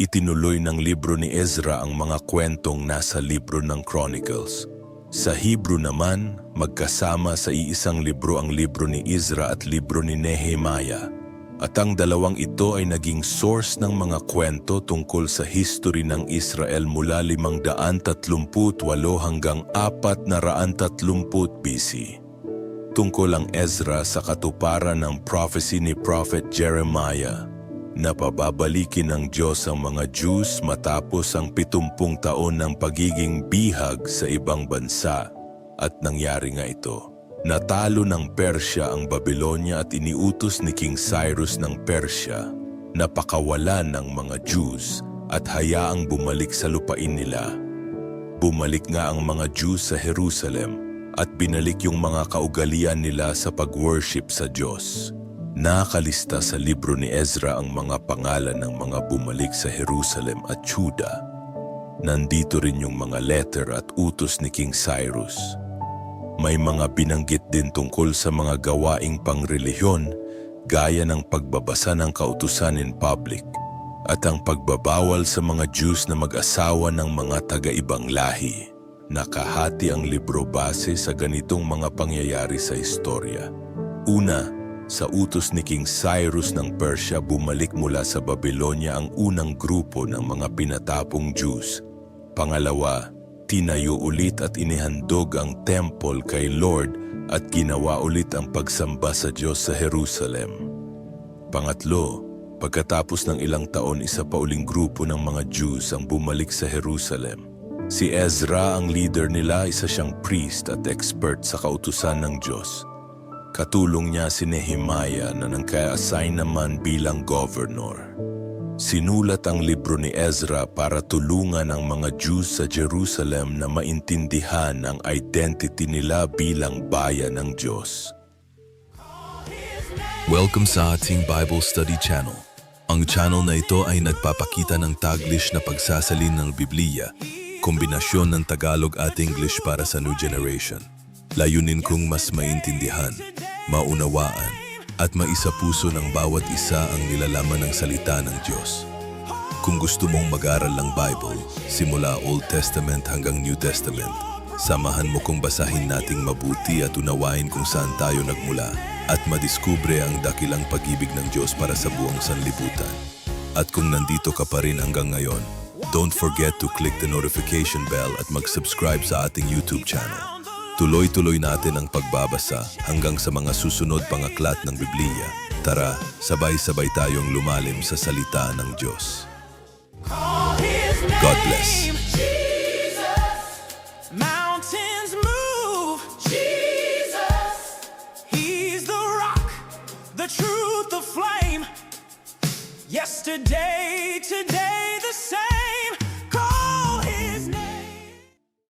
Itinuloy ng libro ni Ezra ang mga kwentong nasa libro ng Chronicles. Sa Hebrew naman, magkasama sa iisang libro ang libro ni Ezra at libro ni Nehemiah. At ang dalawang ito ay naging source ng mga kwento tungkol sa history ng Israel mula 538 hanggang 430 BC. Tungkol ang Ezra sa katuparan ng prophecy ni Prophet Jeremiah na pababalikin ng Diyos ang mga Jews matapos ang 70 taon ng pagiging bihag sa ibang bansa at nangyari nga ito. Natalo ng Persya ang Babylonia at iniutos ni King Cyrus ng Persya na pakawalan ng mga Jews at hayaang bumalik sa lupain nila. Bumalik nga ang mga Jews sa Jerusalem at binalik yung mga kaugalian nila sa pag-worship sa Diyos. Nakalista sa libro ni Ezra ang mga pangalan ng mga bumalik sa Jerusalem at Juda. Nandito rin yung mga letter at utos ni King Cyrus. May mga binanggit din tungkol sa mga gawaing pangrelihiyon gaya ng pagbabasa ng kautusan in public at ang pagbabawal sa mga Jews na mag-asawa ng mga taga-ibang lahi. Nakahati ang libro base sa ganitong mga pangyayari sa istorya. Una, sa utos ni King Cyrus ng Persia bumalik mula sa Babylonia ang unang grupo ng mga pinatapong Jews. Pangalawa, tinayo ulit at inihandog ang temple kay Lord at ginawa ulit ang pagsamba sa Diyos sa Jerusalem. Pangatlo, pagkatapos ng ilang taon isa pa uling grupo ng mga Jews ang bumalik sa Jerusalem. Si Ezra ang leader nila, isa siyang priest at expert sa kautusan ng Diyos. Katulong niya si Nehemiah na nangkaya-assign naman bilang governor. Sinulat ang libro ni Ezra para tulungan ang mga Jews sa Jerusalem na maintindihan ang identity nila bilang bayan ng Diyos. Welcome sa ating Bible Study Channel. Ang channel na ito ay nagpapakita ng Taglish na pagsasalin ng Biblia, kombinasyon ng Tagalog at English para sa new generation. Layunin kong mas maintindihan, maunawaan, at maisapuso ng bawat isa ang nilalaman ng salita ng Diyos. Kung gusto mong mag-aral ng Bible, simula Old Testament hanggang New Testament, samahan mo kong basahin nating mabuti at unawain kung saan tayo nagmula at madiskubre ang dakilang pag-ibig ng Diyos para sa buong sanlibutan. At kung nandito ka pa rin hanggang ngayon, don't forget to click the notification bell at mag-subscribe sa ating YouTube channel. Tuloy-tuloy natin ang pagbabasa hanggang sa mga susunod pang aklat ng Biblia. Tara, sabay-sabay tayong lumalim sa salita ng Diyos. God bless. Yesterday, today, the same.